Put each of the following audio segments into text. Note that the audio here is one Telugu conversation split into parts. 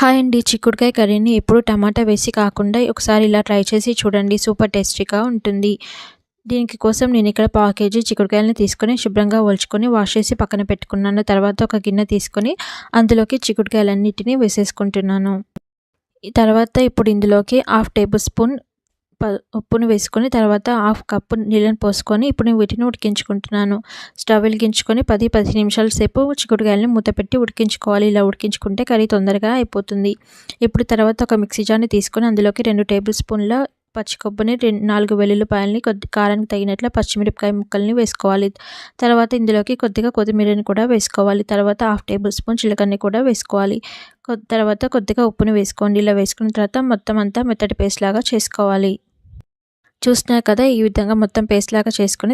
హాయ్ అండి. చిక్కుడుకాయ కర్రీని ఎప్పుడు టమాటా వేసి కాకుండా ఒకసారి ఇలా ట్రై చేసి చూడండి. సూపర్ టేస్టీగా ఉంటుంది. దీనికి కోసం నేను ఇక్కడ పావు కేజీ చిక్కుడుకాయలని తీసుకొని శుభ్రంగా ఒలుచుకొని వాష్ చేసి పక్కన పెట్టుకున్నాను. తర్వాత ఒక గిన్నె తీసుకొని అందులోకి చిక్కుడుకాయలన్నిటిని వేసేసుకుంటున్నాను. తర్వాత ఇప్పుడు ఇందులోకి హాఫ్ టేబుల్ స్పూన్ ఉప్పును వేసుకొని తర్వాత హాఫ్ కప్పు నీళ్ళని పోసుకొని ఇప్పుడు నేను వీటిని ఉడికించుకుంటున్నాను. స్టవ్ వెలిగించుకొని పది పది నిమిషాల సేపు చిక్కుడుకాయలని మూత పెట్టి ఉడికించుకోవాలి. ఇలా ఉడికించుకుంటే కర్రీ తొందరగా అయిపోతుంది. ఇప్పుడు తర్వాత ఒక మిక్సీ జార్ని తీసుకొని అందులోకి రెండు టేబుల్ స్పూన్ల పచ్చి కొబ్బరిని రెండు నాలుగు వెల్లుల్లిపాయలని కొద్ది కారానికి తగినట్లు పచ్చిమిరపకాయ ముక్కల్ని వేసుకోవాలి. తర్వాత ఇందులోకి కొద్దిగా కొత్తిమీరని కూడా వేసుకోవాలి. తర్వాత హాఫ్ టేబుల్ స్పూన్ చిలకన్ని కూడా వేసుకోవాలి. తర్వాత కొద్దిగా ఉప్పుని వేసుకోండి. ఇలా వేసుకున్న తర్వాత మొత్తం అంతా మెత్తటి పేస్ట్ లాగా చేసుకోవాలి. చూస్తున్నారు కదా ఈ విధంగా మొత్తం పేస్ట్ లాగా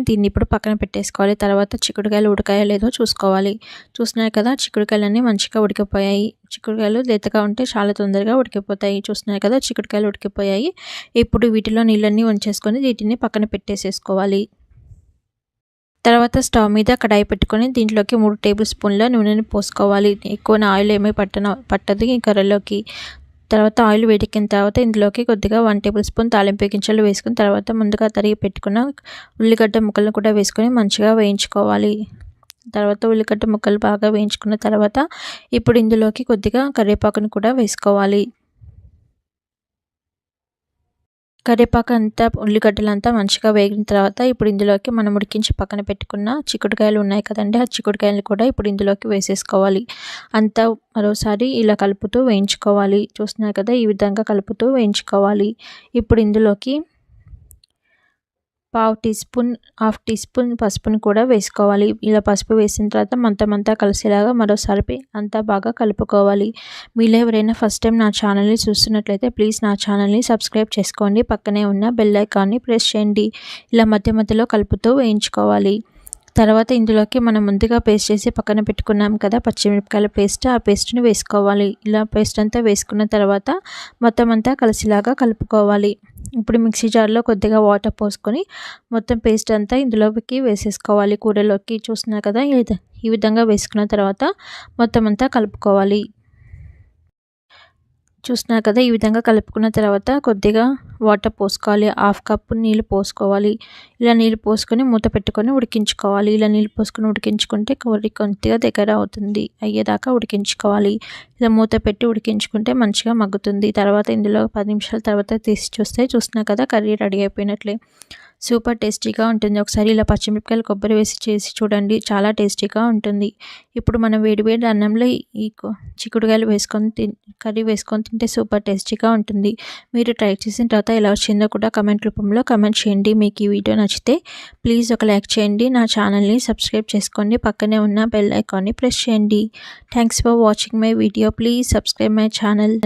దీన్ని ఇప్పుడు పక్కన పెట్టేసుకోవాలి. తర్వాత చిక్కుడుకాయలు ఉడకాయో లేదో చూసుకోవాలి. చూస్తున్నారు కదా చిక్కుడుకాయలన్నీ మంచిగా ఉడికిపోయాయి. చిక్కుడుకాయలు లేతగా ఉంటే చాలా తొందరగా ఉడికిపోతాయి. చూస్తున్నారు కదా చిక్కుడుకాయలు ఉడికిపోయాయి. ఇప్పుడు వీటిలో నీళ్ళన్నీ ఉంచేసుకొని వీటిని పక్కన పెట్టేసేసుకోవాలి. తర్వాత స్టవ్ మీద కడాయి పెట్టుకొని దీంట్లోకి మూడు టేబుల్ స్పూన్ల నూనెని పోసుకోవాలి. ఎక్కువ ఆయిల్ ఏమీ పట్టన పట్టదు ఈ కర్రలోకి. తర్వాత ఆయిల్ వేడెక్కిన తర్వాత ఇందులోకి కొద్దిగా వన్ టేబుల్ స్పూన్ తాలింపు గింజలు వేసుకుని తర్వాత ముందుగా తరిగి పెట్టుకున్న ఉల్లిగడ్డ ముక్కలను కూడా వేసుకొని మంచిగా వేయించుకోవాలి. తర్వాత ఉల్లిగడ్డ ముక్కలు బాగా వేయించుకున్న తర్వాత ఇప్పుడు ఇందులోకి కొద్దిగా కరివేపాకును కూడా వేసుకోవాలి. కరివేపాకు అంతా ఉల్లిగడ్డలు అంతా మంచిగా వేగిన తర్వాత ఇప్పుడు ఇందులోకి మనం ఉడికించి పక్కన పెట్టుకున్న చిక్కుడుకాయలు ఉన్నాయి కదండి. ఆ చిక్కుడుకాయలు కూడా ఇప్పుడు ఇందులోకి వేసేసుకోవాలి. అంతా మరోసారి ఇలా కలుపుతూ వేయించుకోవాలి. చూస్తున్నారు కదా ఈ విధంగా కలుపుతూ వేయించుకోవాలి. ఇప్పుడు ఇందులోకి పావు teaspoon half teaspoon పసుపుని కూడా వేసుకోవాలి. ఇలా పసుపు వేసిన తర్వాత మంతమంతా కలిసేలాగా మరోసారి అంతా బాగా కలుపుకోవాలి. మీలో ఎవరైనా ఫస్ట్ టైం నా ఛానల్ని చూస్తున్నట్లయితే ప్లీజ్ నా ఛానల్ని సబ్స్క్రైబ్ చేసుకోండి. పక్కనే ఉన్న బెల్ ఐకాన్ని ప్రెస్ చేయండి. ఇలా మధ్య మధ్యలో కలుపుతూ వేయించుకోవాలి. తర్వాత ఇందులోకి మనం ముందుగా పేస్ట్ చేసి పక్కన పెట్టుకున్నాం కదా పచ్చిమిరపకాయల పేస్ట్ ఆ పేస్ట్ని వేసుకోవాలి. ఇలా పేస్ట్ అంతా వేసుకున్న తర్వాత మొత్తం అంతా కలిసిలాగా కలుపుకోవాలి. ఇప్పుడు మిక్సీ జార్లో కొద్దిగా వాటర్ పోసుకొని మొత్తం పేస్ట్ అంతా ఇందులోకి వేసేసుకోవాలి. కూరలోకి చూస్తున్నారు కదా ఈ విధంగా వేసుకున్న తర్వాత మొత్తం అంతా కలుపుకోవాలి. చూస్తున్నారు కదా ఈ విధంగా కలుపుకున్న తర్వాత కొద్దిగా వాటర్ పోసుకోవాలి హాఫ్ కప్పు నీళ్ళు పోసుకోవాలి. ఇలా నీళ్ళు పోసుకొని మూత పెట్టుకొని ఉడికించుకోవాలి. ఇలా నీళ్ళు పోసుకొని ఉడికించుకుంటే కర్రీ కొద్దిగా దగ్గర అవుతుంది. అయ్యేదాకా ఉడికించుకోవాలి. ఇలా మూత పెట్టి ఉడికించుకుంటే మంచిగా మగ్గుతుంది. తర్వాత ఇందులో పది నిమిషాల తర్వాత తీసి చూస్తే చూసినా కదా కర్రీ రెడీ అయిపోయినట్లే. సూపర్ టేస్టీగా ఉంటుంది. ఒకసారి ఇలా పచ్చిమిరపకాయలు కొబ్బరి వేసి చేసి చూడండి. చాలా టేస్టీగా ఉంటుంది. ఇప్పుడు మనం వేడివేడి అన్నంలో ఈ చిక్కుడుకాయలు వేసుకొని తిన్ కర్రీ వేసుకొని తింటే సూపర్ టేస్టీగా ఉంటుంది. మీరు ట్రై చేసిన తర్వాత ఎలా వచ్చిందో కూడా కమెంట్ రూపంలో కమెంట్ చేయండి. మీకు ఈ వీడియో నచ్చితే ప్లీజ్ ఒక లైక్ చేయండి. నా ఛానల్ని సబ్స్క్రైబ్ చేసుకోండి. పక్కనే ఉన్న బెల్ ఐకాన్ని ప్రెస్ చేయండి. Thanks for watching my video. Please subscribe my channel.